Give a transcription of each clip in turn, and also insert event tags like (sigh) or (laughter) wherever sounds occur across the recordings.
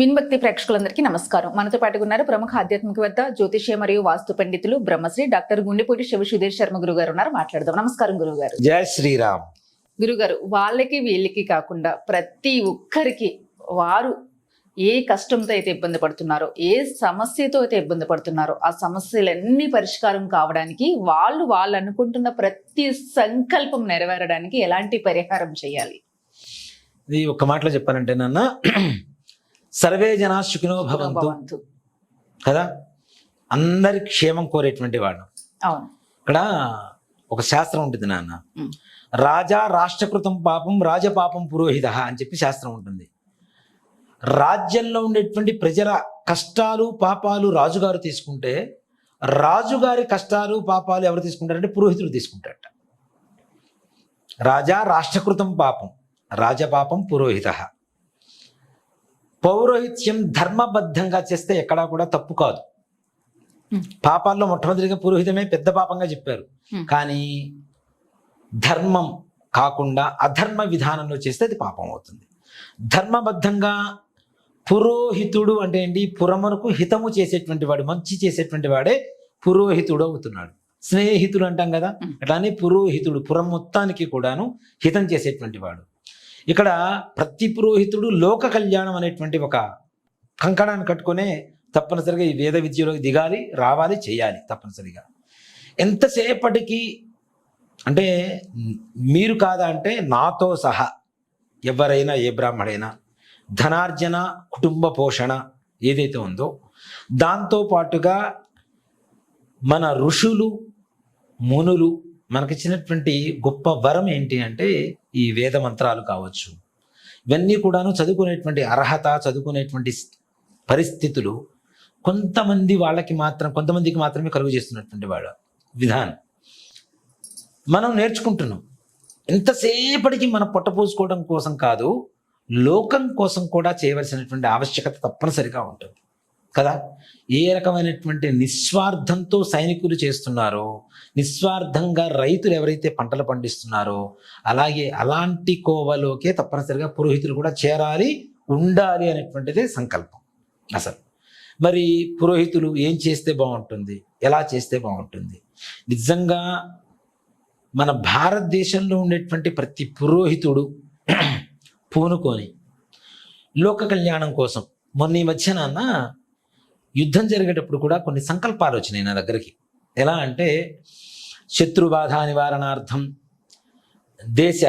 విన్భక్తి ప్రేక్షకులందరికీ నమస్కారం. మనతో పాటు ఉన్నారు ప్రముఖ ఆధ్యాత్మికవేత్త జ్యోతిష్య మరియు వాస్తు పండితులు బ్రహ్మశ్రీ డాక్టర్ గుండెపూడి శివ సుధీర్ శర్మ గురువు గారు ఉన్నారు. మాట్లాడదాం. నమస్కారం గురువు గారు జయ శ్రీరామ్. గురుగారు వాళ్ళకి వీళ్ళకి కాకుండా ప్రతి ఒక్కరికి వారు ఏ కష్టంతో అయితే ఇబ్బంది పడుతున్నారో ఏ సమస్యతో అయితే ఇబ్బంది పడుతున్నారో ఆ సమస్యలన్నీ పరిష్కారం కావడానికి వాళ్ళు వాళ్ళు అనుకుంటున్న ప్రతి సంకల్పం నెరవేరడానికి ఎలాంటి పరిహారం చేయాలి? ఇది ఒక మాటలో చెప్పాలంటే నాన్న సర్వే జనా సుఖినో భవంతు. కదా? అందరి క్షేమం కోరేటువంటి వాడు. ఇక్కడ ఒక శాస్త్రం ఉంటుంది నాన్న. రాజా రాష్ట్రకృతం పాపం రాజపాపం పురోహిత అని చెప్పి శాస్త్రం ఉంటుంది. రాజ్యంలో ఉండేటువంటి ప్రజల కష్టాలు పాపాలు రాజుగారు తీసుకుంటే రాజుగారి కష్టాలు పాపాలు ఎవరు తీసుకుంటారంటే పురోహితుడు తీసుకుంటారట రాజా రాష్ట్రకృతం పాపం రాజపాపం పురోహిత. పౌరోహిత్యం ధర్మబద్ధంగా చేస్తే ఎక్కడా కూడా తప్పు కాదు. పాపాల్లో మొట్టమొదటిగా పురోహితమే పెద్ద పాపంగా చెప్పారు. కానీ ధర్మం కాకుండా అధర్మ విధానంలో చేస్తే అది పాపం అవుతుంది. ధర్మబద్ధంగా పురోహితుడు అంటే ఏంటి? పురమునకు హితము చేసేటువంటి వాడు మంచి చేసేటువంటి వాడే పురోహితుడు అవుతున్నాడు. స్నేహితుడు అంటాం కదా. అట్లానే పురోహితుడు పురం మొత్తానికి కూడాను హితం చేసేటువంటి వాడు. ఇక్కడ ప్రతి పురోహితుడు లోక కళ్యాణం అనేటువంటి ఒక కంకణాన్ని కట్టుకునే తప్పనిసరిగా ఈ వేద విద్యలోకి దిగాలి రావాలి చేయాలి తప్పనిసరిగా. ఎంతసేపటికి అంటే మీరు కాదా అంటే నాతో సహా ఎవరైనా ఏ బ్రాహ్మడైనా ధనార్జన కుటుంబ పోషణ ఏదైతే ఉందో దాంతో పాటుగా మన ఋషులు మునులు మనకిచ్చినటువంటి గొప్ప వరం ఏంటి అంటే ఈ వేద మంత్రాలు కావచ్చు. ఇవన్నీ కూడాను చదువుకునేటువంటి అర్హత చదువుకునేటువంటి పరిస్థితులు కొంతమంది వాళ్ళకి మాత్రం కొంతమందికి మాత్రమే కలుగు చేస్తున్నటువంటి వాడు విధానం. మనం నేర్చుకుంటున్నాం. ఎంతసేపటికి మన పొట్టపోసుకోవడం కోసం కాదు లోకం కోసం కూడా చేయవలసినటువంటి ఆవశ్యకత తప్పనిసరిగా ఉంటుంది. కదా? ఏ రకమైనటువంటి నిస్వార్థంతో సైనికులు చేస్తున్నారో నిస్వార్థంగా రైతులు ఎవరైతే పంటలు పండిస్తున్నారో అలాగే అలాంటి కోవలోకే తప్పనిసరిగా పురోహితులు కూడా చేరాలి ఉండాలి అనేటువంటిదే సంకల్పం. అసలు. మరి పురోహితులు ఏం చేస్తే బాగుంటుంది? ఎలా చేస్తే బాగుంటుంది? నిజంగా మన భారతదేశంలో ఉండేటువంటి ప్రతి పురోహితుడు (clears throat) పూనుకొని లోక కళ్యాణం కోసం మొన్న ఈ మధ్యన యుద్ధం జరిగేటప్పుడు కూడా కొన్ని సంకల్పాలు వచ్చినాయి నా దగ్గరికి. ఎలా అంటే శత్రుబాధ నివారణార్థం దేశ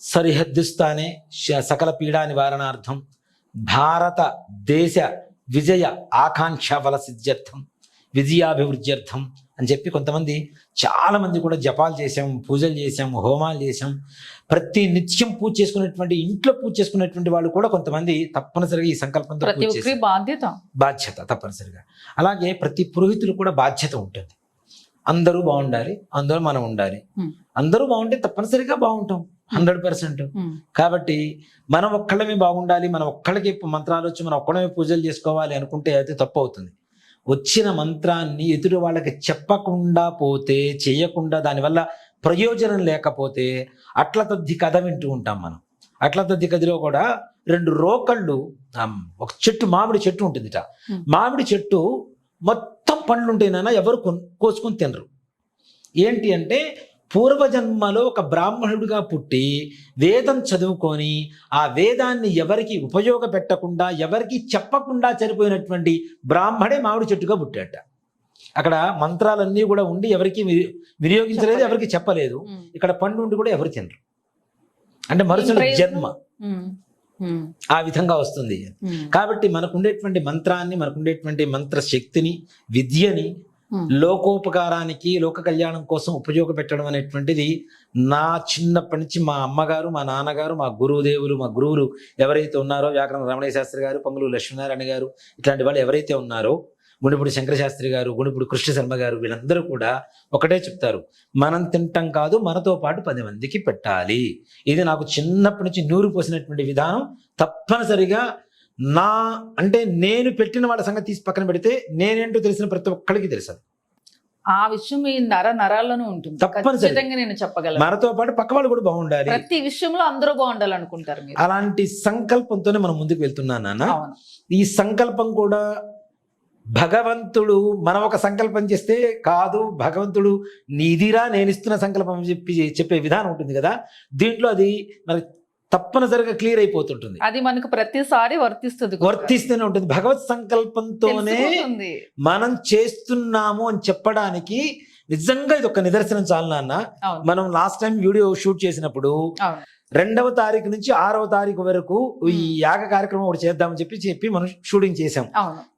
సరిహద్దుస్థానే శ- సకల పీడా నివారణార్థం భారత దేశ విజయ ఆకాంక్ష బల సిద్ధ్యర్థం విజయాభివృద్ధ్యర్థం అని చెప్పి కొంతమంది చాలా మంది కూడా జపాలు చేశాం పూజలు చేశాం హోమాలు చేశాం. ప్రతి నిత్యం పూజ చేసుకునేటువంటి ఇంట్లో పూజ చేసుకునేటువంటి వాళ్ళు కూడా కొంతమంది తప్పనిసరిగా ఈ సంకల్పంతో. బాధ్యత. బాధ్యత తప్పనిసరిగా. అలాగే ప్రతి పురోహితులు కూడా బాధ్యత ఉంటుంది. అందరూ బాగుండాలి అందరూ మనం ఉండాలి. అందరూ బాగుంటే తప్పనిసరిగా బాగుంటాం హండ్రెడ్ పర్సెంట్. కాబట్టి మనం ఒక్కళ్ళమే బాగుండాలి మనం ఒక్కళ్ళకి మంత్రాలు వచ్చి మనం ఒక్కడమే పూజలు చేసుకోవాలి అనుకుంటే అయితే తప్పు అవుతుంది. వచ్చిన మంత్రాన్ని ఎదుటి వాళ్ళకి చెప్పకుండా పోతే చేయకుండా దానివల్ల ప్రయోజనం లేకపోతే అట్ల తద్ది కథ వింటూ ఉంటాం మనం. అట్ల తద్ది కథలో కూడా రెండు రోకళ్ళు ఒక చెట్టు మామిడి చెట్టు ఉంటుందిట. మామిడి చెట్టు మొత్తం పండ్లు ఉంటేనైనా ఎవరు కొన్- కోసుకొని తినరు. ఏంటి అంటే పూర్వజన్మలో ఒక బ్రాహ్మణుడిగా పుట్టి వేదం చదువుకొని ఆ వేదాన్ని ఎవరికి ఉపయోగపెట్టకుండా ఎవరికి చెప్పకుండా చనిపోయినటువంటి బ్రాహ్మడే మామిడి చెట్టుగా పుట్టాట అక్కడ మంత్రాలన్నీ కూడా ఉండి ఎవరికి వినియోగించలేదు. ఎవరికి చెప్పలేదు. ఇక్కడ పండు ఉండి కూడా ఎవరు తినరు. అంటే ప్రయోజనం? జన్మ. ఆ విధంగా వస్తుంది. కాబట్టి మనకు ఉండేటువంటి మంత్రాన్ని మనకు ఉండేటువంటి మంత్ర శక్తిని విద్యని. Hmm. లోకోపకారానికి లోక కళ్యాణం కోసం ఉపయోగపెట్టడం అనేటువంటిది నా చిన్నప్పటి నుంచి మా అమ్మగారు మా నాన్నగారు మా గురుదేవులు మా గురువులు ఎవరైతే ఉన్నారో వ్యాకరణ రమణ శాస్త్రి గారు పంగులు లక్ష్మీనారాయణ గారు ఇట్లాంటి వాళ్ళు ఎవరైతే ఉన్నారో గుణిపుడు శంకరశాస్త్రి గారు గుణిపుడు కృష్ణ శర్మ గారు వీళ్ళందరూ కూడా ఒకటే చెప్తారు. మనం తింటాం కాదు మనతో పాటు పది మందికి పెట్టాలి. ఇది నాకు చిన్నప్పటి నుంచి నూరు పోసినటువంటి విధానం తప్పనిసరిగా నా అంటే నేను పెట్టిన వాళ్ళ సంగతి తీసి పక్కన పెడితే నేనేంటో తెలిసిన ప్రతి ఒక్కరికి తెలుసు. ఆ విషయం మీ నర నరాల్లోనే ఉంటుంది. తప్పనిసరి. ఖచ్చితంగా నేను చెప్పగలను. మనతో పాటు పక్క వాళ్ళు కూడా బాగుండాలి. ప్రతి విషయంలో అందరూ బాగుండాలనుకుంటారు మీరు. అలాంటి సంకల్పంతోనే మనం ముందుకు వెళ్తున్నాను నాన్న. ఈ సంకల్పం కూడా భగవంతుడు మనం ఒక సంకల్పం చేస్తే కాదు భగవంతుడు నీదిరా నేను ఇస్తున్న సంకల్పం చెప్పి చెప్పే విధానం ఉంటుంది కదా. దీంట్లో అది మనకి తప్పనిసరిగా క్లియర్ అయిపోతుంటుంది. అది మనకు ప్రతిసారి వర్తిస్తుంది. వర్తిస్తూనే ఉంటుంది. భగవత్ సంకల్పంతోనే. మనం చేస్తున్నాము అని చెప్పడానికి నిజంగా ఇది ఒక నిదర్శనం చాలు నాన్న. మనం లాస్ట్ టైం వీడియో షూట్ చేసినప్పుడు రెండవ తారీఖు నుంచి ఆరవ తారీఖు వరకు ఈ యాగ కార్యక్రమం ఒకటి చేద్దామని చెప్పి చెప్పి మనం షూటింగ్ చేసాం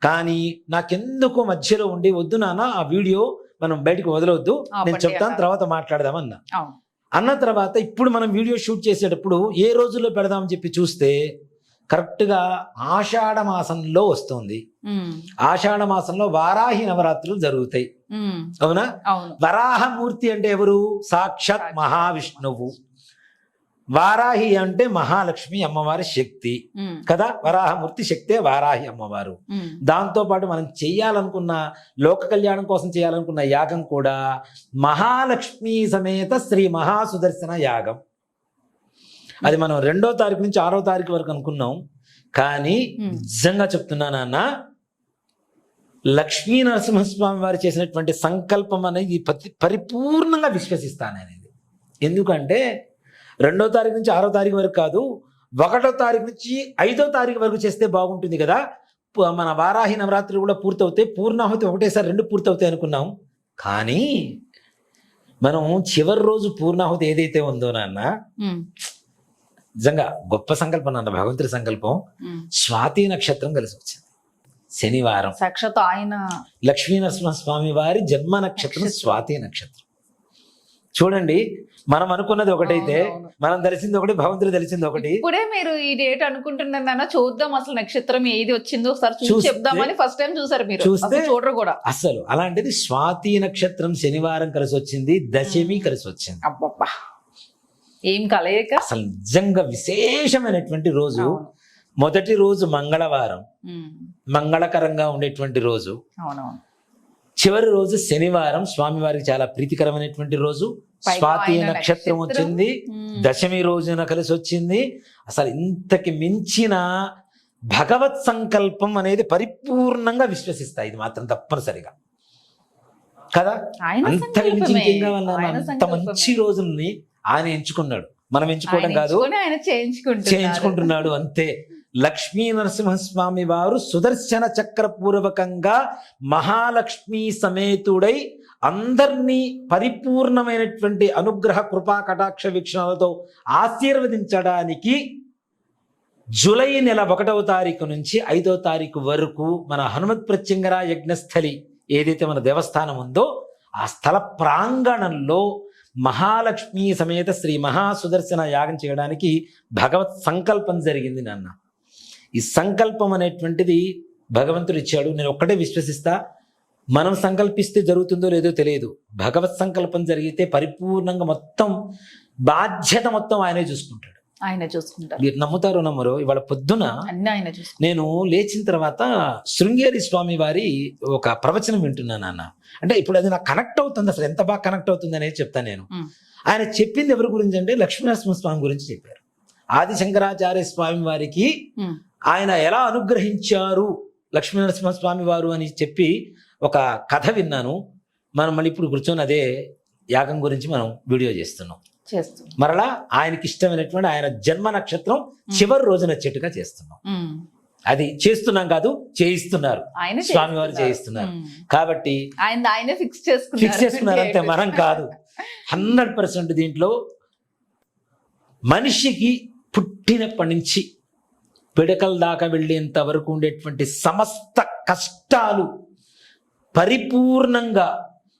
కానీ నాకెందుకో మధ్యలో ఉండి వద్దు నాన్న ఆ వీడియో మనం బయటకు వదలవద్దు నేను చెప్తాను. తర్వాత మాట్లాడదామన్నా అన్న తర్వాత ఇప్పుడు మనం వీడియో షూట్ చేసేటప్పుడు ఏ రోజుల్లో పెడదామని చెప్పి చూస్తే కరెక్ట్గా ఆషాఢ మాసంలో వస్తుంది. ఆషాఢ మాసంలో వారాహి నవరాత్రులు జరుగుతాయి. అవును? వరాహమూర్తి అంటే ఎవరు? సాక్షాత్. మహావిష్ణువు. వారాహి అంటే మహాలక్ష్మి అమ్మవారి శక్తి. కదా? వరాహమూర్తి శక్తే వారాహి అమ్మవారు. దాంతో పాటు మనం చెయ్యాలనుకున్న లోక కళ్యాణం కోసం చేయాలనుకున్న యాగం కూడా మహాలక్ష్మి సమేత శ్రీ మహాసుదర్శన యాగం. అది మనం రెండో తారీఖు నుంచి ఆరో తారీఖు వరకు అనుకున్నాం. కానీ. నిజంగా చెప్తున్నా నాన్న లక్ష్మీ నరసింహస్వామి వారు చేసినటువంటి సంకల్పం అనేది పరిపూర్ణంగా విశ్వసిస్తాను అనేది ఎందుకంటే రెండో తారీఖు నుంచి ఆరో తారీఖు వరకు కాదు ఒకటో తారీఖు నుంచి ఐదో తారీఖు వరకు చేస్తే బాగుంటుంది కదా. మన వారాహి నవరాత్రులు కూడా పూర్తవుతాయి. పూర్ణాహుతి ఒకటేసారి రెండు పూర్తవుతాయి అనుకున్నాం. కానీ మనం చివరి రోజు పూర్ణాహుతి ఏదైతే ఉందో నాన్న నిజంగా గొప్ప సంకల్పం నాన్న భగవంతుడి సంకల్పం. స్వాతి నక్షత్రం కలిసి వచ్చింది. శనివారం. సాక్షాత్ ఆయన లక్ష్మీ నరసింహస్వామి వారి జన్మ నక్షత్రం. స్వాతి నక్షత్రం. చూడండి మనం అనుకున్నది ఒకటైతే. మనం తెలిసింది ఒకటి భగవంతుడు తెలిసింది ఒకటి. ఇప్పుడే మీరు ఈ డేట్ అనుకుంటున్నారు నాన్న చూద్దాం అసలు నక్షత్రం ఏది వచ్చిందో ఒకసారి చూసి చెప్దామని ఫస్ట్ టైం చూసారు మీరు. చూస్తే- చూడరు కూడా. అసలు అలాంటిది స్వాతి నక్షత్రం శనివారం కలిసి వచ్చింది దశమి కలిసి వచ్చింది అబ్బబ్బా. ఏం కలయిక? అసలు నిజంగా విశేషమైనటువంటి రోజు. మొదటి రోజు మంగళవారం. మంగళకరంగా ఉండేటువంటి రోజు. చివరి రోజు శనివారం స్వామివారికి చాలా ప్రీతికరమైనటువంటి రోజు. స్వాతి నక్షత్రం. వచ్చింది దశమి రోజున కలిసి వచ్చింది. అసలు ఇంతకి మించిన భగవత్ సంకల్పం అనేది పరిపూర్ణంగా విశ్వసిస్తాయి. ఇది మాత్రం తప్పనిసరిగా. కదా? అంత. మంచి రోజుల్ని ఆయన ఎంచుకున్నాడు. మనం ఎంచుకోవడం కాదు. చేయించుకుంటున్నాడు అంతే. లక్ష్మీ నరసింహస్వామి వారు సుదర్శన చక్ర పూర్వకంగా మహాలక్ష్మి సమేతుడై అందరినీ పరిపూర్ణమైనటువంటి అనుగ్రహ కృపా కటాక్ష వీక్షణలతో ఆశీర్వదించడానికి జూలై నెల ఒకటవ తారీఖు నుంచి ఐదవ తారీఖు వరకు మన హనుమత్ ప్రత్యంగర యజ్ఞస్థలి ఏదైతే మన దేవస్థానం ఉందో ఆ స్థల ప్రాంగణంలో మహాలక్ష్మి సమేత శ్రీ మహాసుదర్శన యాగం చేయడానికి భగవత్ సంకల్పం జరిగింది నాన్న. ఈ సంకల్పం అనేటువంటిది భగవంతుడు ఇచ్చాడు. నేను ఒక్కటే విశ్వసిస్తా. మనం సంకల్పిస్తే జరుగుతుందో లేదో తెలియదు. భగవత్ సంకల్పం జరిగితే పరిపూర్ణంగా మొత్తం బాధ్యత మొత్తం ఆయనే చూసుకుంటాడు. ఆయన చూసుకుంటారు మీరు నమ్ముతారో నమ్మరో ఇవాళ పొద్దున అన్ని ఆయన నేను లేచిన తర్వాత శృంగేరి స్వామి వారి ఒక ప్రవచనం వింటున్నాను నాన్న. అంటే ఇప్పుడు అది నాకు కనెక్ట్ అవుతుంది అసలు ఎంత బాగా కనెక్ట్ అవుతుంది అనేది చెప్తాను నేను. ఆయన చెప్పింది ఎవరి గురించి అంటే లక్ష్మీనరసింహ స్వామి గురించి చెప్పారు. ఆది శంకరాచార్య స్వామి వారికి ఆయన ఎలా అనుగ్రహించారు లక్ష్మీనరసింహ స్వామి వారు అని చెప్పి ఒక కథ విన్నాను. మనం మళ్ళీ ఇప్పుడు కూర్చొని అదే యాగం గురించి మనం వీడియో చేస్తున్నాం. మరలా ఆయనకి ఇష్టమైనటువంటి ఆయన జన్మ నక్షత్రం చివరి రోజున చెట్టుగా చేస్తున్నాం. అది చేస్తున్నాం కాదు చేయిస్తున్నారు. ఆయన స్వామివారు చేయిస్తున్నారు. కాబట్టి ఆయన ఆయనే ఫిక్స్ చేసుకున్నారు. ఫిక్స్ చేసుకున్నారు అంతే (laughs) మనం కాదు. హండ్రెడ్ పర్సెంట్ దీంట్లో మనిషికి పుట్టినప్పటి నుంచి పిడకల దాకా వెళ్ళేంత వరకు ఉండేటువంటి సమస్త కష్టాలు పరిపూర్ణంగా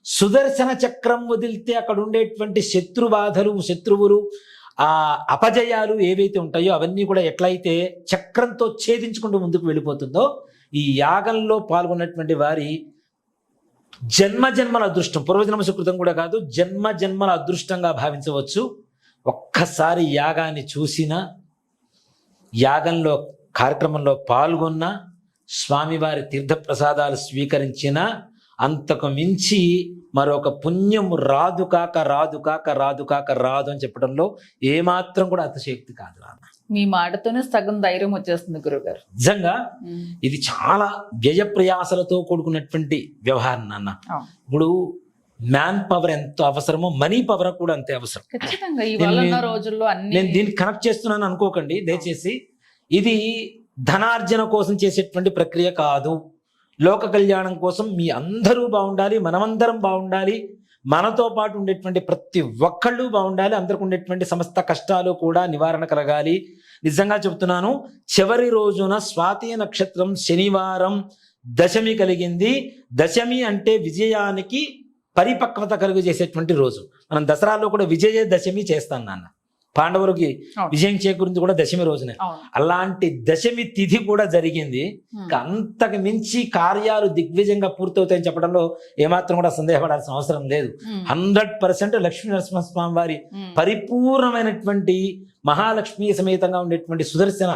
సుదర్శన చక్రం వదిలితే అక్కడ ఉండేటువంటి శత్రుబాధలు శత్రువులు ఆ అపజయాలు ఏవైతే ఉంటాయో అవన్నీ కూడా ఎట్లయితే చక్రంతో ఛేదించుకుంటూ ముందుకు వెళ్ళిపోతుందో ఈ యాగంలో పాల్గొన్నటువంటి వారి జన్మ జన్మల అదృష్టం పూర్వజన్మ సుకృతం కూడా కాదు జన్మ జన్మల అదృష్టంగా భావించవచ్చు. ఒక్కసారి యాగాన్ని చూసిన యాగంలో కార్యక్రమంలో పాల్గొన్న స్వామివారి తీర్థప్రసాదాలు స్వీకరించిన అంతకు మించి మరొక పుణ్యం రాదు కాక రాదు కాక రాదు కాక రాదు అని చెప్పడంలో ఏమాత్రం కూడా అతిశక్తి కాదు నాన్న. మీ మాటతోనే సగం ధైర్యం వచ్చేస్తుంది గురుగారు. నిజంగా ఇది చాలా వ్యయ ప్రయాసలతో కూడుకున్నటువంటి వ్యవహారం నాన్న. ఇప్పుడు మ్యాన్ పవర్ ఎంత అవసరమో మనీ పవర్ కూడా అంతే అవసరం. ఖచ్చితంగా రోజుల్లో నేను దీన్ని కనెక్ట్ చేస్తున్నాను అనుకోకండి దయచేసి. ఇది ధనార్జన కోసం చేసేటువంటి ప్రక్రియ కాదు. లోక కళ్యాణం కోసం మీ అందరూ బాగుండాలి మనమందరం బాగుండాలి మనతో పాటు ఉండేటువంటి ప్రతి ఒక్కళ్ళు బాగుండాలి అందరికి ఉండేటువంటి సమస్త కష్టాలు కూడా నివారణ కలగాలి. నిజంగా చెబుతున్నాను చివరి రోజున స్వాతి నక్షత్రం శనివారం దశమి కలిగింది. దశమి అంటే విజయానికి పరిపక్వత కలుగు చేసేటువంటి రోజు. మనం దసరాలో కూడా విజయ దశమి చేస్తాం నాన్న. పాండవులకి. విజయం చేకూరింది కూడా దశమి రోజునే అలాంటి దశమి తిథి కూడా జరిగింది అంతకు మించి కార్యాలు దిగ్విజయంగా పూర్తవుతాయని చెప్పడంలో ఏమాత్రం కూడా సందేహపడాల్సిన అవసరం లేదు. హండ్రెడ్ పర్సెంట్ లక్ష్మీ నరసింహస్వామి వారి. పరిపూర్ణమైనటువంటి మహాలక్ష్మి సమేతంగా ఉండేటువంటి సుదర్శన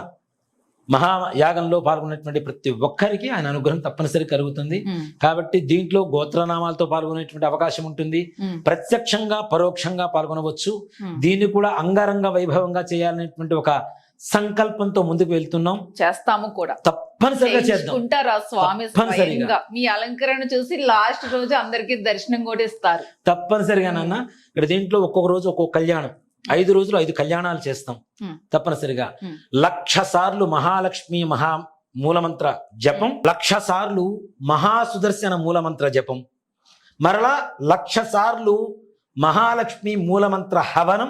మహాయాగంలో పాల్గొన్నటువంటి ప్రతి ఒక్కరికి ఆయన అనుగ్రహం తప్పనిసరి కలుగుతుంది. కాబట్టి దీంట్లో గోత్రనామాలతో పాల్గొనేటువంటి అవకాశం ఉంటుంది. ప్రత్యక్షంగా పరోక్షంగా పాల్గొనవచ్చు. దీన్ని కూడా అంగరంగ వైభవంగా చేయాలనేటువంటి ఒక సంకల్పంతో ముందుకు వెళ్తున్నాం. చేస్తాము కూడా. తప్పనిసరిగా చేద్దాం. చేయించుకుంటారా స్వామి? తప్పనిసరిగా. మీ అలంకరణ చూసి లాస్ట్ రోజు అందరికి దర్శనం కూడా ఇస్తారు. తప్పనిసరిగా నాన్న. ఇక్కడ దీంట్లో ఒక్కొక్క రోజు ఒక్కొక్క కళ్యాణం. ఐదు రోజులు ఐదు కళ్యాణాలు చేస్తాం. తప్పనిసరిగా. లక్ష సార్లు మహాలక్ష్మి మహా మూలమంత్ర జపం లక్ష సార్లు మహాసుదర్శన మూలమంత్ర జపం మరలా లక్ష సార్లు మహాలక్ష్మి మూలమంత్ర హవనం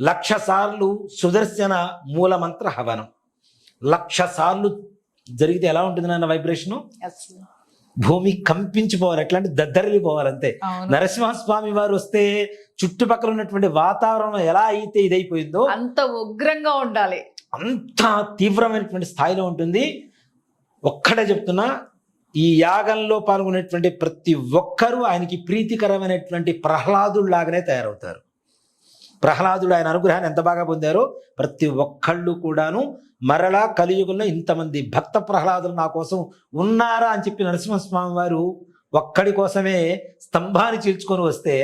లక్ష సార్లు సుదర్శన మూలమంత్ర హవనం. లక్ష సార్లు జరిగితే ఎలా ఉంటుంది నాన్న వైబ్రేషను భూమి కంపించిపోవాలి ఎట్లాంటి దద్దరిల్లిపోవాలి అంతే. అవును. నరసింహస్వామి వారు వస్తే చుట్టుపక్కల ఉన్నటువంటి వాతావరణం ఎలా అయితే ఇదైపోయిందో అంత ఉగ్రంగా ఉండాలి. అంత తీవ్రమైనటువంటి స్థాయిలో ఉంటుంది. ఒక్కడే చెప్తున్నా ఈ యాగంలో పాల్గొనేటువంటి ప్రతి ఒక్కరూ ఆయనకి ప్రీతికరమైనటువంటి ప్రహ్లాదుడు లాగానే తయారవుతారు. ప్రహ్లాదుడు ఆయన అనుగ్రహాన్ని ఎంత బాగా పొందారో ప్రతి ఒక్కళ్ళు కూడాను మరలా కలియుగంలో ఇంతమంది భక్త ప్రహ్లాదులు నా కోసం ఉన్నారా అని చెప్పి నరసింహస్వామి వారు ఒక్కడి కోసమే స్తంభాన్ని చీల్చుకొని వస్తే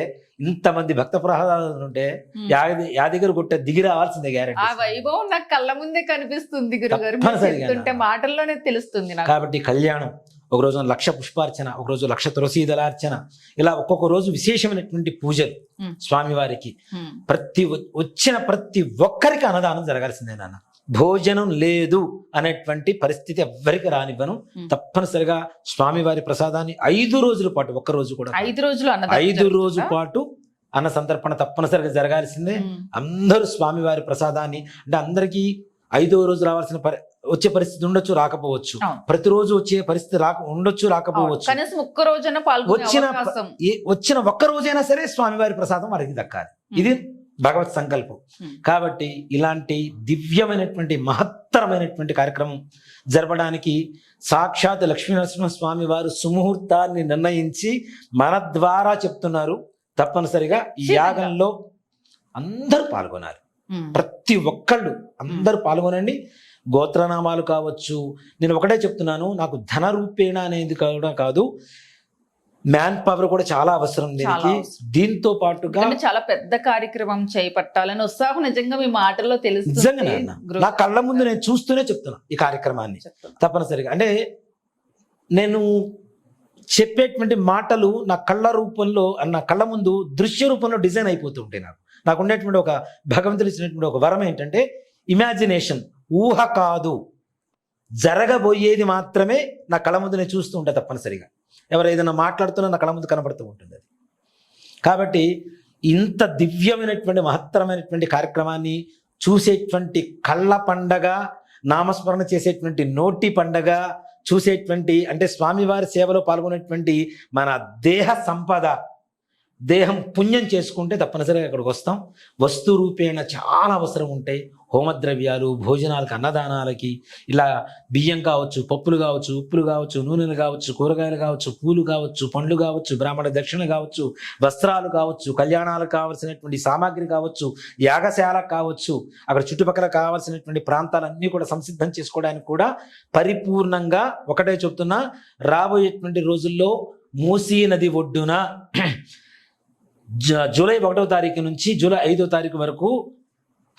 ఇంతమంది భక్త ప్రహ్లాదులు ఉంటే. యాది యాదగిరి గుట్ట దిగి రావాల్సిందే ఆ గ్యారెంటీ వైభవం నాకు కళ్ళ ముందే కనిపిస్తుంది గురుగారు. మాటల్లోనే తెలుస్తుంది కాబట్టి కళ్యాణం ఒక రోజు లక్ష పుష్పార్చన ఒక రోజు లక్ష తులసీదలార్చన ఇలా ఒక్కొక్క రోజు విశేషమైనటువంటి పూజలు. స్వామివారికి. ప్రతి వచ్చిన ప్రతి ఒక్కరికి అన్నదానం జరగాల్సిందే నాన్న భోజనం లేదు అనేటువంటి పరిస్థితి ఎవ్వరికి రానివ్వను. తప్పనిసరిగా స్వామివారి ప్రసాదాన్ని ఐదు రోజుల పాటు ఒక్క రోజు కూడా ఐదు రోజులు ఐదు? రోజు పాటు అన్న సంతర్పణ తప్పనిసరిగా జరగాల్సిందే. అందరూ స్వామివారి ప్రసాదాన్ని అంటే అందరికీ ఐదో రోజు రావాల్సిన పరి వచ్చే పరిస్థితి ఉండొచ్చు రాకపోవచ్చు. ప్రతిరోజు వచ్చే పరిస్థితి రాక ఉండొచ్చు. రాకపోవచ్చు కనీసం ఒక్క రోజున వచ్చిన వచ్చిన ఒక్క రోజైనా సరే స్వామివారి ప్రసాదం వారికి దక్కాలి ఇది భగవత్ సంకల్పం. కాబట్టి ఇలాంటి దివ్యమైనటువంటి మహత్తరమైనటువంటి కార్యక్రమం జరపడానికి సాక్షాత్ లక్ష్మీనరసింహ స్వామి వారు సుముహూర్తాన్ని నిర్ణయించి మన ద్వారా చెప్తున్నారు తప్పనిసరిగా ఈ. యాగంలో అందరూ పాల్గొనాలి ఉమ్. ప్రతి ఒక్కళ్ళు అందరూ పాల్గొనండి. గోత్రనామాలు కావచ్చు. నేను ఒకటే చెప్తున్నాను నాకు ధన రూపేణ అనేది కూడా కాదు. మ్యాన్ పవర్ కూడా చాలా అవసరం దీనికి. దీంతో పాటుగా చాలా పెద్ద కార్యక్రమం చేపట్టాలని ఉత్సాహం నిజంగా మీ మాటల్లో నిజంగా గురు- నా కళ్ళ ముందు నేను చూస్తూనే చెప్తున్నా ఈ కార్యక్రమాన్ని. తప్పనిసరిగా. అంటే నేను చెప్పేటువంటి మాటలు నా కళ్ళ రూపంలో నా కళ్ళ ముందు దృశ్య రూపంలో డిజైన్ అయిపోతూ ఉంటాయి నాకు. నాకు ఉండేటువంటి ఒక భగవంతుడు ఇచ్చినటువంటి ఒక వరం ఏంటంటే ఇమాజినేషన్ ఊహ కాదు. జరగబోయేది మాత్రమే నా కళ్ళ ముందు నేను చూస్తూ ఉంటా తప్పనిసరిగా. ఎవరు ఏదైనా మాట్లాడుతున్నా నా కళ్ళ ముందు కనబడుతూ ఉంటుంది అది. కాబట్టి ఇంత దివ్యమైనటువంటి మహత్తరమైనటువంటి కార్యక్రమాన్ని చూసేటువంటి కళ్ళ పండగ నామస్మరణ చేసేటువంటి నోటి పండగ చూసేటువంటి అంటే స్వామివారి సేవలో పాల్గొనేటువంటి మన దేహ సంపద దేహం పుణ్యం చేసుకుంటే తప్పనిసరిగా ఇక్కడికి వస్తాం. వస్తు రూపేణ చాలా అవసరం ఉంటాయి. హోమద్రవ్యాలు భోజనాలకి అన్నదానాలకి ఇలా బియ్యం కావచ్చు పప్పులు కావచ్చు ఉప్పులు కావచ్చు నూనెలు కావచ్చు కూరగాయలు కావచ్చు పూలు కావచ్చు పండ్లు కావచ్చు బ్రాహ్మణ దక్షిణ కావచ్చు వస్త్రాలు కావచ్చు కళ్యాణాలకు కావలసినటువంటి సామాగ్రి కావచ్చు యాగశాల కావచ్చు అక్కడ చుట్టుపక్కల కావాల్సినటువంటి ప్రాంతాలన్నీ కూడా సంసిద్ధం చేసుకోవడానికి కూడా పరిపూర్ణంగా ఒకటే చెప్తున్నా రాబోయేటువంటి రోజుల్లో మూసీ నది ఒడ్డున (clears throat) జ- జూలై ఒకటో తారీఖు నుంచి జూలై ఐదో తారీఖు వరకు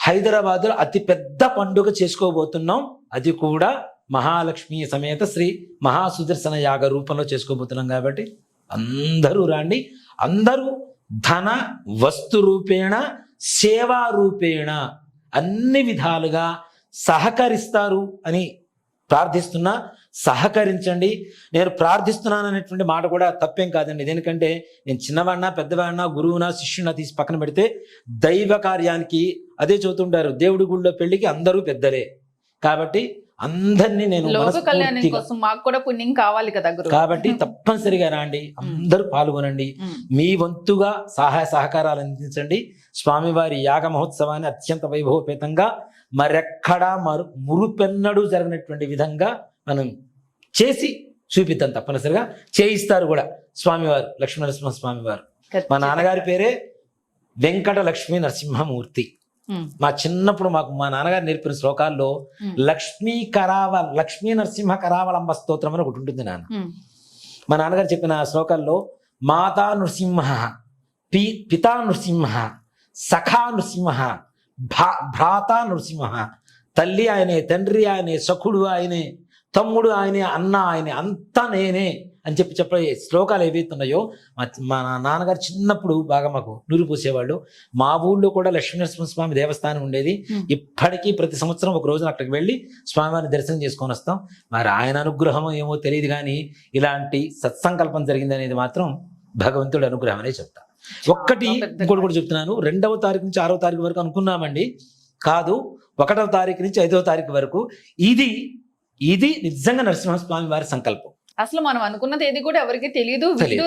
హైదరాబాద్లో అతిపెద్ద పండుగ చేసుకోబోతున్నాం. అది కూడా మహాలక్ష్మి సమేత శ్రీ మహాసుదర్శన యాగ రూపంలో చేసుకోబోతున్నాం కాబట్టి అందరూ రాండి. అందరూ ధన వస్తు రూపేణ సేవా రూపేణ అన్ని విధాలుగా సహకరిస్తారు అని ప్రార్థిస్తున్నా. సహకరించండి. నేను ప్రార్థిస్తున్నాను అనేటువంటి మాట కూడా తప్పేం కాదండి. ఎందుకంటే నేను చిన్నవాడినా పెద్దవాడినా గురువునా శిష్యునా తీసి పక్కన పెడితే దైవ కార్యానికి అదే చదువుతుంటారు దేవుడి గుళ్ళో పెళ్ళికి అందరూ పెద్దలే. కాబట్టి అందరినీ నేను మాకు కూడా పుణ్యం కావాలి కదా కాబట్టి (laughs) తప్పనిసరిగా రండి. అందరూ పాల్గొనండి. మీ వంతుగా సహాయ సహకారాలు అందించండి. స్వామివారి యాగ మహోత్సవాన్ని అత్యంత వైభవపేతంగా మరెక్కడా మరు మురుపెన్నడూ జరిగినటువంటి విధంగా మనం చేసి చూపిద్దాం తప్పనిసరిగా. చేయిస్తారు కూడా స్వామివారు లక్ష్మీనరసింహ స్వామివారు మా నాన్నగారి పేరే వెంకట లక్ష్మీ నరసింహమూర్తి. మా చిన్నప్పుడు మాకు మా నాన్నగారు నేర్పిన శ్లోకాల్లో లక్ష్మీ కరావ లక్ష్మీ నరసింహ కరావలంబ స్తోత్రం అని ఒకటి ఉంటుంది నాన్న. మా నాన్నగారు చెప్పిన శ్లోకాల్లో మాతా నృసింహ పి పితా నృసింహ సఖా నృసింహ భా భ్రాత నృసింహ తల్లి ఆయనే తండ్రి ఆయనే సఖుడు ఆయనే తమ్ముడు ఆయనే అన్న ఆయనే అంతా నేనే అని చెప్పి చెప్పే శ్లోకాలు ఏవైతే ఉన్నాయో మా నాన్నగారు చిన్నప్పుడు బాగా మాకు నూరు పూసేవాళ్ళు. మా ఊళ్ళో కూడా లక్ష్మీనరసింహ స్వామి దేవస్థానం ఉండేది. ఇప్పటికీ ప్రతి సంవత్సరం ఒక రోజున అక్కడికి వెళ్ళి స్వామివారిని దర్శనం చేసుకొని వస్తాం. మరి ఆయన అనుగ్రహం ఏమో తెలియదు కానీ ఇలాంటి సత్సంకల్పం జరిగింది అనేది మాత్రం భగవంతుడి అనుగ్రహం అనే చెప్తా. ఒక్కటి ఇంకోటి కూడా చెప్తున్నాను. రెండవ తారీఖు నుంచి ఆరవ తారీఖు వరకు అనుకున్నామండి. కాదు ఒకటవ తారీఖు నుంచి ఐదవ తారీఖు వరకు. ఇది ఇది నిజంగా నరసింహస్వామి వారి సంకల్పం. అసలు మనం అనుకున్నది ఏది కూడా ఎవరికి తెలియదు. వీడియో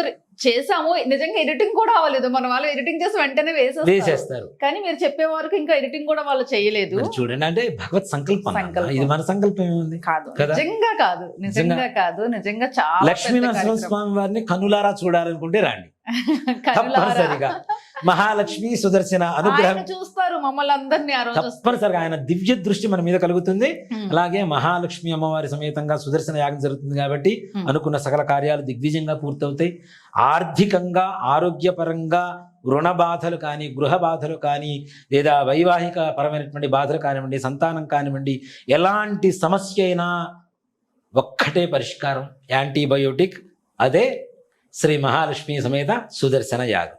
చేసాము నిజంగా ఎడిటింగ్ కూడా అవ్వలేదు. మన వాళ్ళు ఎడిటింగ్ చేసి వెంటనే వేసేస్తారు. కానీ మీరు చెప్పే వరకు ఇంకా ఎడిటింగ్ కూడా వాళ్ళు చేయలేదు. చూడండి అంటే భగవత్ సంకల్పం. ఇది మన సంకల్పం ఏముంది? కాదు? నిజంగా కాదు. నిజంగా కాదు. నిజంగా చాలా లక్ష్మీ నరసింహ. స్వామి వారిని కనులారా చూడాలనుకుంటే రండి. తప్పనిసరిగా. మహాలక్ష్మి సుదర్శన అనుగ్రహం. చూస్తారు మమ్మల్ని అందరినీ తప్పనిసరిగా ఆయన దివ్య దృష్టి మన మీద కలుగుతుంది. అలాగే మహాలక్ష్మి అమ్మవారి సమేతంగా సుదర్శన యాగం జరుగుతుంది కాబట్టి. అనుకున్న సకల కార్యాలు దిగ్విజయంగా పూర్తవుతాయి. ఆర్థికంగా ఆరోగ్యపరంగా రుణ బాధలు కానీ గృహ బాధలు కానీ లేదా వైవాహిక పరమైనటువంటి బాధలు కానివ్వండి సంతానం కానివ్వండి ఎలాంటి సమస్య అయినా ఒక్కటే పరిష్కారం. యాంటీబయోటిక్ అదే శ్రీ మహాలక్ష్మి సమేత సుదర్శన యాగం.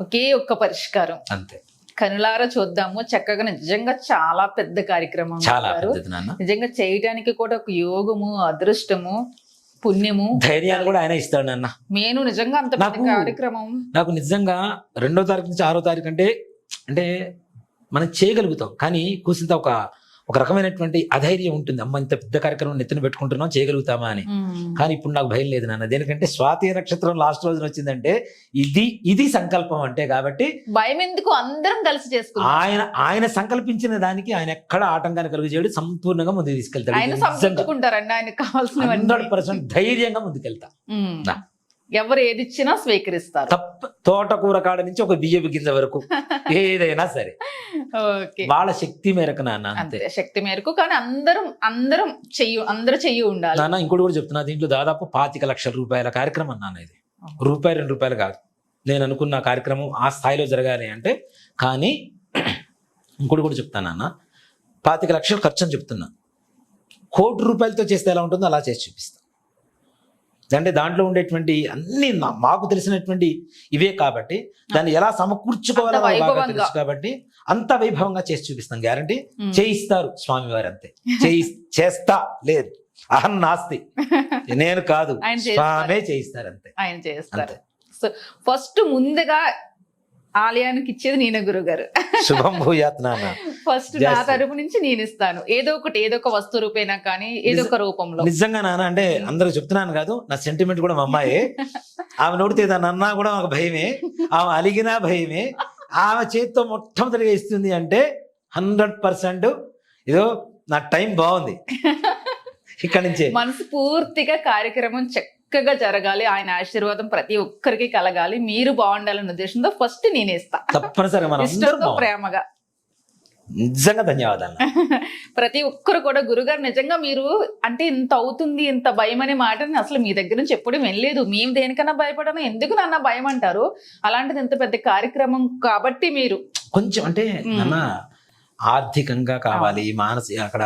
ఒకే ఒక్క పరిష్కారం. అంతే. కనులారా చూద్దాము. చక్కగా నిజంగా చాలా పెద్ద కార్యక్రమం చాలా నిజంగా చేయడానికి కూడా ఒక యోగము అదృష్టము పుణ్యము ధైర్యాన్ని కూడా ఆయన ఇస్తాడు నాన్న. నేను నిజంగా అంత కార్యక్రమం. నాకు నిజంగా రెండో తారీఖు నుంచి ఆరో తారీఖు అంటే అంటే మనం చేయగలుగుతాం. కానీ కూసింత ఒక ఒక రకమైనటువంటి అధైర్యం ఉంటుంది. అమ్మ ఇంత పెద్ద కార్యక్రమం నెత్తిన పెట్టుకుంటున్నాం చేయగలుగుతామా అని. కానీ ఇప్పుడు నాకు భయం లేదు నాన్న. దేనికంటే స్వాతి నక్షత్రం లాస్ట్ రోజున వచ్చిందంటే ఇది ఇది సంకల్పం అంటే కాబట్టి భయం ఎందుకు? అందరం కలిసి చేసుకుందాం. ఆయన ఆయన సంకల్పించిన దానికి ఆయన ఎక్కడ ఆటంకాన్ని కలుగు చేయడు సంపూర్ణంగా ముందుకు తీసుకెళ్తాడు. హండ్రెడ్ పర్సెంట్ ధైర్యంగా ముందుకెళ్తా. ఎవరు ఏది ఇచ్చినా స్వీకరిస్తారు. తప్ప తోటకూర కాడ నుంచి ఒక బియ్యపు గింజ వరకు (laughs) ఏదైనా సరే. ఓకే. వాళ్ళ శక్తి మేరకు నాన్న అంతే. శక్తి మేరకు కానీ అందరం అందరం చెయ్యి అందరూ చెయ్యి ఉండాలి. నాన్న ఇంకోటి కూడా చెప్తున్నా దీంట్లో దాదాపు పాతిక లక్షల రూపాయల కార్యక్రమం నాన్న ఇది. రూపాయి రెండు రూపాయలు కాదు. నేను అనుకున్న కార్యక్రమం ఆ స్థాయిలో జరగాలి అంటే కానీ (clears throat) ఇంకోటి కూడా చెప్తాను నాన్న. పాతిక లక్షలు ఖర్చు అని చెప్తున్నా. కోటి రూపాయలతో చేస్తే ఎలా ఉంటుందో అలా చేసి చూపిస్తాను అంటే దాంట్లో ఉండేటువంటి అన్ని మాకు తెలిసినటువంటి ఇవే కాబట్టి దాన్ని ఎలా సమకూర్చుకోవాలో అంత మాకు బాగా. తెలుసు కాబట్టి అంత వైభవంగా చేసి చూపిస్తాం. గ్యారంటీ. చేయిస్తారు స్వామివారు అంతే. చేయి చేస్తా లేదు. అహం నాస్తి. (laughs) నేను కాదు. స్వామే చేయిస్తారు అంతే. ఆయన చేస్తారు ఫస్ట్ ముందుగా ఆలయానికి ఇచ్చేది నేనే గురుగారు. శుభం భూయాత్ నాన్న ఫస్ట్ నా. తరపు నుంచి నేను ఇస్తాను. ఏదో ఒకటి ఏదో ఒక వస్తు రూపేనా కానీ ఏదో ఒక రూపంలో. నిజంగా నాన్న అంటే అందరూ చెప్తున్నాను కాదు నా సెంటిమెంట్ కూడా మా అమ్మాయే. ఆమె నోడితే దాన్ని అన్నా కూడా నాకు భయమే. ఆమె అలిగినా భయమే. ఆమె చేతితో మొట్టమొదటిగా ఇస్తుంది అంటే హండ్రెడ్ పర్సెంట్ ఏదో నా టైం బాగుంది. ఇక్కడి నుంచే. మనసు పూర్తిగా కార్యక్రమం చక్కగా జరగాలి. ఆయన ఆశీర్వాదం ప్రతి ఒక్కరికి కలగాలి. మీరు బాగుండాలన్న ఉద్దేశంతో ఫస్ట్ నేను ఇస్తా. తప్పనిసరిగా మనం అందరం ఇష్టంతో బాగుండాలి. ప్రేమగా. నిజంగా ధన్యవాదాలు. (laughs) ప్రతి ఒక్కరు కూడా గురుగారు నిజంగా మీరు అంటే ఇంత అవుతుంది ఇంత భయం అనే మాటని అసలు మీ దగ్గర నుంచి ఎప్పుడు వినలేదు. మేము దేనికన్నా భయపడను ఎందుకు నాన్న భయం అంటారు? అలాంటిది ఇంత పెద్ద కార్యక్రమం కాబట్టి మీరు కొంచెం అంటే. నాన్న ఆర్థికంగా కావాలి మానసిక అక్కడ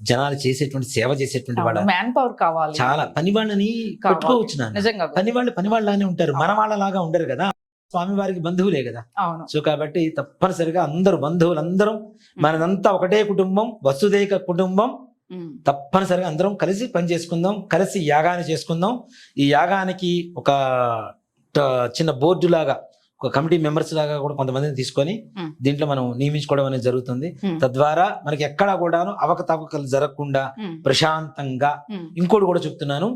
జనాలు చేసేటువంటి సేవ చేసేటువంటి వాళ్ళ మ్యాన్ పవర్ కావాలి. చాలా పని వాళ్ళని. పెట్టుకోవచ్చు నిజంగా పని వాళ్ళు పని వాళ్ళలానే ఉంటారు. మన వాళ్ళలాగా ఉండరు కదా. స్వామి వారికి బంధువులే కదా. సో కాబట్టి తప్పనిసరిగా అందరూ బంధువులు అందరం మనదంతా ఒకటే కుటుంబం వసుదైక కుటుంబం. తప్పనిసరిగా అందరం కలిసి పని చేసుకుందాం కలిసి యాగాన్ని చేసుకుందాం. ఈ యాగానికి ఒక చిన్న బోర్డు లాగా ఒక కమిటీ మెంబర్స్ లాగా కూడా కొంతమందిని తీసుకొని. దీంట్లో మనం నియమించుకోవడం అనేది జరుగుతుంది. తద్వారా మనకి ఎక్కడా కూడాను అవకతవకలు జరగకుండా. ప్రశాంతంగా. ఇంకోటి కూడా చెప్తున్నాను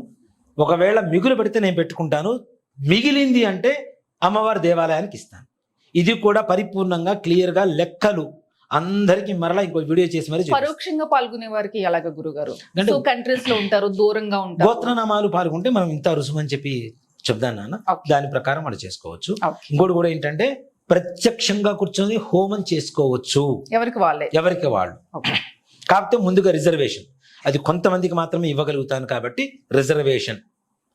ఒకవేళ మిగులు పెడితే నేను పెట్టుకుంటాను మిగిలింది అంటే అమ్మవారి దేవాలయానికి ఇస్తాను ఇది కూడా పరిపూర్ణంగా క్లియర్గా లెక్కలు అందరికి మరలా ఇంకో వీడియో చేసి మరి. పరోక్షంగా పాల్గొనే వారికి ఎలాగ గురుగారు కంట్రీస్లో ఉంటారు దూరంగా ఉంటారు గోత్రనామాలు పాల్గొంటే మనం ఇంత రుసుము అని చెప్పి చెప్దాను నాన్న. దాని ప్రకారం మనం చేసుకోవచ్చు. ఇంకోటి కూడా ఏంటంటే ప్రత్యక్షంగా కూర్చొని హోమం చేసుకోవచ్చు. ఎవరికి వాళ్ళే? ఎవరికి వాళ్ళు. కాకపోతే ముందుగా రిజర్వేషన్. అది కొంతమందికి మాత్రమే ఇవ్వగలుగుతాను కాబట్టి రిజర్వేషన్.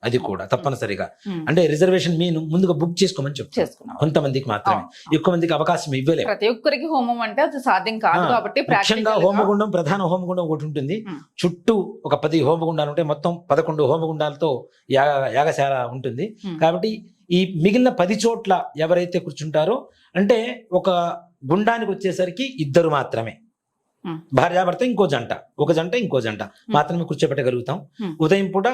అది కూడా తప్పనిసరిగా. అంటే రిజర్వేషన్ మీను ముందుగా బుక్ చేసుకోమని చెప్తాను కొంతమందికి మాత్రమే. ఎక్కువ మందికి అవకాశం ఇవ్వలేము ప్రతి ఒక్కరికి హోమం అంటే అది సాధ్యం కాదు కాబట్టి ముఖ్యంగా హోమగుండం ప్రధాన హోమగుండం ఒకటి ఉంటుంది. చుట్టూ ఒక పది హోమగుండాలు ఉంటాయి మొత్తం పదకొండు హోమగుండాలతో యాగ యాగశాల ఉంటుంది. కాబట్టి ఈ మిగిలిన పది చోట్ల ఎవరైతే కూర్చుంటారో అంటే ఒక గుండానికి వచ్చేసరికి ఇద్దరు మాత్రమే. భార్యాభర్త ఇంకో జంట ఒక జంట ఇంకో జంట మాత్రమే కూర్చోబెట్టగలుగుతాం. ఉదయం పూట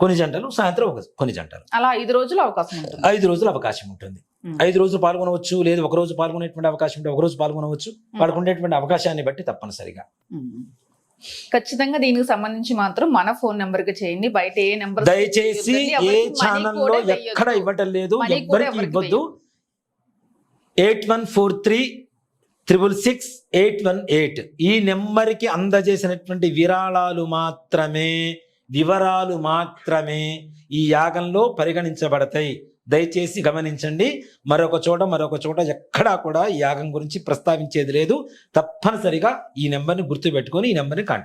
కొన్ని జంటలు సాయంత్రం ఒక కొన్ని జంటలు. అలా ఐదు రోజులు అవకాశం ఉంటుంది. ఐదు రోజులు అవకాశం ఉంటుంది. ఐదు రోజులు పాల్గొనవచ్చు లేదు ఒక రోజు పాల్గొనేటువంటి అవకాశం ఉంటే ఒక రోజు పాల్గొనవచ్చు. ఉండేటువంటి అవకాశాన్ని బట్టి తప్పనిసరిగా. ఖచ్చితంగా దీనికి సంబంధించి మాత్రం మన ఫోన్ నెంబర్కి చేయండి. బయట ఏ నెంబర్ దయచేసి ఏ ఛానల్లో ఎక్కడ ఇవ్వటం లేదు. ఎవరికి ఇవ్వద్దు. Eight one four three triple six eight one eight. ఈ నెంబర్కి అందజేసినటువంటి విరాళాలు మాత్రమే వివరాలు మాత్రమే ఈ యాగంలో పరిగణించబడతాయి. దయచేసి గమనించండి. మరొక చోట మరొక చోట ఎక్కడా కూడా ఈ యాగం గురించి ప్రస్తావించేది లేదు. తప్పనిసరిగా ఈ నెంబర్ని గుర్తుపెట్టుకొని ఈ నెంబర్ని కాంటాక్ట్